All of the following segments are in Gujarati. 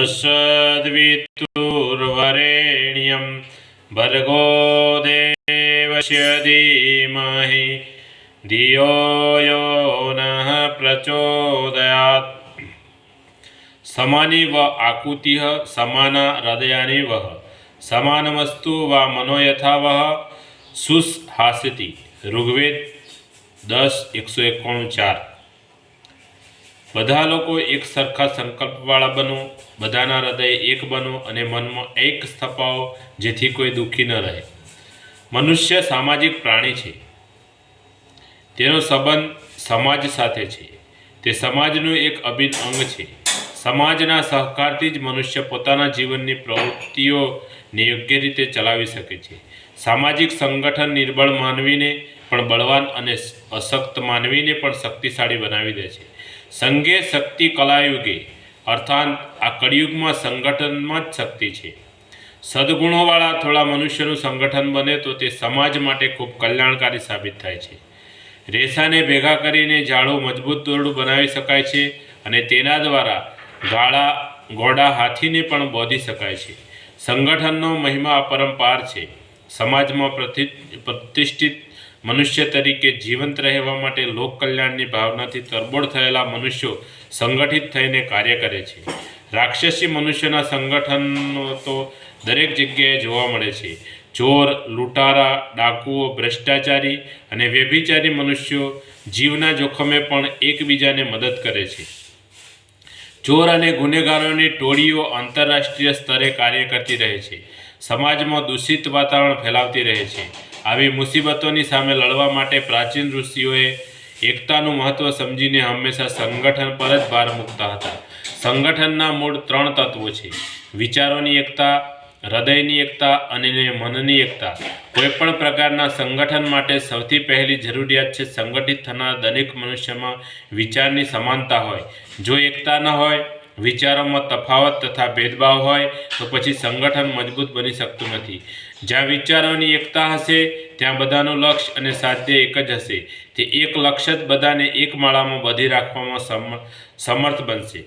તસ્સદ્વિતુર્વરેણ્યં ભર્ગો દેવસ્ય ધીમહિ ધિયો યો નઃ પ્રચોદયાત સમાની વ हृदयानि સમાના समानमस्तु વહ સમાનમસ્તુ વા મનોયથા વહ સુસ્હાસ્યતિ ઋગ્વેદ દસ એકસો એકોણું ચાર બધા લોકો એક સરખા સંકલ્પવાળા બનો, બધાના હૃદય એક બનો અને મનમાં એક સ્થપાવો જેથી કોઈ દુઃખી ન રહે. મનુષ્ય સામાજિક પ્રાણી છે. તેનો સંબંધ સમાજ સાથે છે. તે સમાજનું એક અભિન્ન અંગ છે. સમાજના સહકારથી જ મનુષ્ય પોતાના જીવનની પ્રવૃત્તિઓને યોગ્ય રીતે ચલાવી શકે છે. સામાજિક સંગઠન નિર્બળ માનવીને પણ બળવાન અને અશક્ત માનવીને પણ શક્તિશાળી બનાવી દે છે. સંઘે શક્તિ કલાયુગે. અર્થાત, આ કળિયુગમાં સંગઠનમાં જ શક્તિ છે. સદગુણોવાળા થોડા મનુષ્યનું સંગઠન બને તો તે સમાજ માટે ખૂબ કલ્યાણકારી સાબિત થાય છે. રેસાને ભેગા કરીને જાડું મજબૂત દોરડું બનાવી શકાય છે અને તેના દ્વારા ગાળા ઘોડા હાથીને પણ બોધી શકાય છે. સંગઠનનો મહિમા અપરંપાર છે. સમાજમાં પ્રતિ, પ્રતિષ્ઠિત મનુષ્ય તરીકે જીવંત રહેવા માટે લોક કલ્યાણની ભાવનાથી તરબોળ થયેલા મનુષ્યો સંગઠિત થઈને કાર્ય કરે છે. રાક્ષસી મનુષ્યના સંગઠનો તો દરેક જગ્યાએ જોવા મળે છે. ચોર, લૂંટારા, ડાકુઓ, ભ્રષ્ટાચારી અને વ્યભિચારી મનુષ્યો જીવના જોખમે પણ એકબીજાને મદદ કરે છે. ચોર અને ગુનેગારોની ટોળીઓ આંતરરાષ્ટ્રીય સ્તરે કાર્ય કરતી રહે છે. સમાજમાં દૂષિત વાતાવરણ ફેલાવતી રહે છે. આવી મુસીબતોની સામે લડવા માટે પ્રાચીન ઋષિઓએ એકતાનું મહત્ત્વ સમજીને હંમેશા સંગઠન પર જ ભાર મૂકતા હતા. સંગઠનના મૂળ ત્રણ તત્વો છે. વિચારોની એકતા, હૃદયની એકતા અને મનની એકતા. કોઈપણ પ્રકારના સંગઠન માટે સૌથી પહેલી જરૂરિયાત છે સંગઠિત થનાર દરેક મનુષ્યમાં વિચારની સમાનતા હોય. જો એકતા ન હોય વિચારોમાં તફાવત તથા ભેદભાવ હોય તો પછી સંગઠન મજબૂત બની શકતું નથી. જ્યાં વિચારોની એકતા હશે, ત્યાં બધાનું લક્ષ્ય અને સાધ્ય એક જ હશે. તે એક લક્ષ્ય જ બધાને એક માળામાં બધી રાખવામાં સમ, સમર્થ બનશે.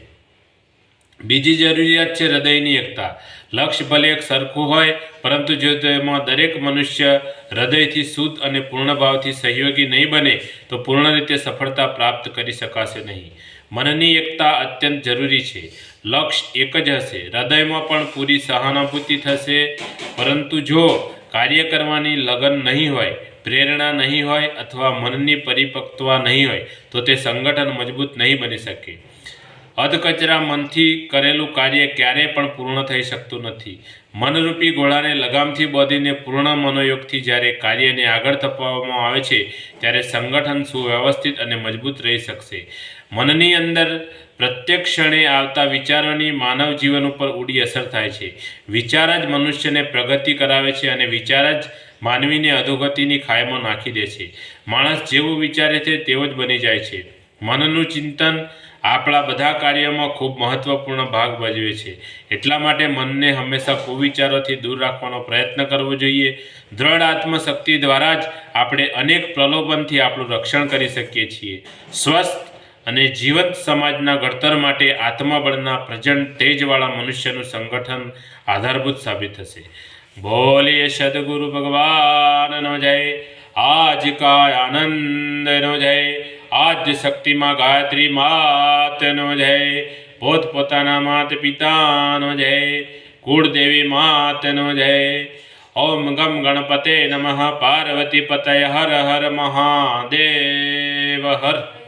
બીજી જરૂરિયાત છે હૃદયની એકતા. લક્ષ્ય ભલે એક સરખું હોય, પરંતુ જો તેમાં દરેક મનુષ્ય હૃદયથી શુદ્ધ અને પૂર્ણ ભાવથી સહયોગી નહીં બને, તો પૂર્ણ રીતે સફળતા પ્રાપ્ત કરી શકાશે નહીં. મનની એકતા અત્યંત જરૂરી છે. લક્ષ્ય એક જ હશે. હૃદયમાં પણ પૂરી સહાનુભૂતિ થશે. પરંતુ જો કાર્ય કરવાની લગન નહીં હોય, પ્રેરણા નહીં હોય અથવા મનની પરિપક્વતા નહીં હોય, તો તે સંગઠન મજબૂત નહીં બની શકે. અધકચરા મનથી કરેલું કાર્ય ક્યારેય પણ પૂર્ણ થઈ શકતું નથી. મનરૂપી ગોળાને લગામથી બોધીને પૂર્ણ મનોયોગથી જ્યારે કાર્યને આગળ ધપાવવામાં આવે છે, ત્યારે સંગઠન સુવ્યવસ્થિત અને મજબૂત રહી શકશે. મનની અંદર પ્રત્યેક ક્ષણે આવતા વિચારોની માનવ જીવન ઉપર ઊડી અસર થાય છે. વિચાર જ મનુષ્યને પ્રગતિ કરાવે છે અને વિચાર જ માનવીને અધોગતિની ખાયમાં નાખી દે છે. માણસ જેવું વિચારે છે, તેવો જ બની જાય છે. મનનું ચિંતન આપણા બધા કાર્યોમાં ખૂબ મહત્વપૂર્ણ ભાગ ભજવે છે. એટલા માટે મનને હંમેશા કુવિચારોથી દૂર રાખવાનો પ્રયત્ન કરવો જોઈએ. દ્રઢ આત્મશક્તિ દ્વારા જ આપણે અનેક પ્રલોભનથી આપણું રક્ષણ કરી શકીએ છીએ. સ્વસ્થ અને જીવંત સમાજના ઘડતર માટે આત્મબળના પ્રચંડ તેજવાળા મનુષ્યનું સંગઠન આધારભૂત સાબિત થશે. બોલીએ સદગુરુ ભગવાનનો જય. આજ કાય આનંદનો જય. આદ્ય શક્તિમાં ગાયત્રી માતનો જય પોત પોતાના માત પિતાનો જય, કુળદેવી માતનો જય. ઓમ ગમ ગણપતે નમઃ, પાર્વતી પતય હર હર મહાદેવ, હર.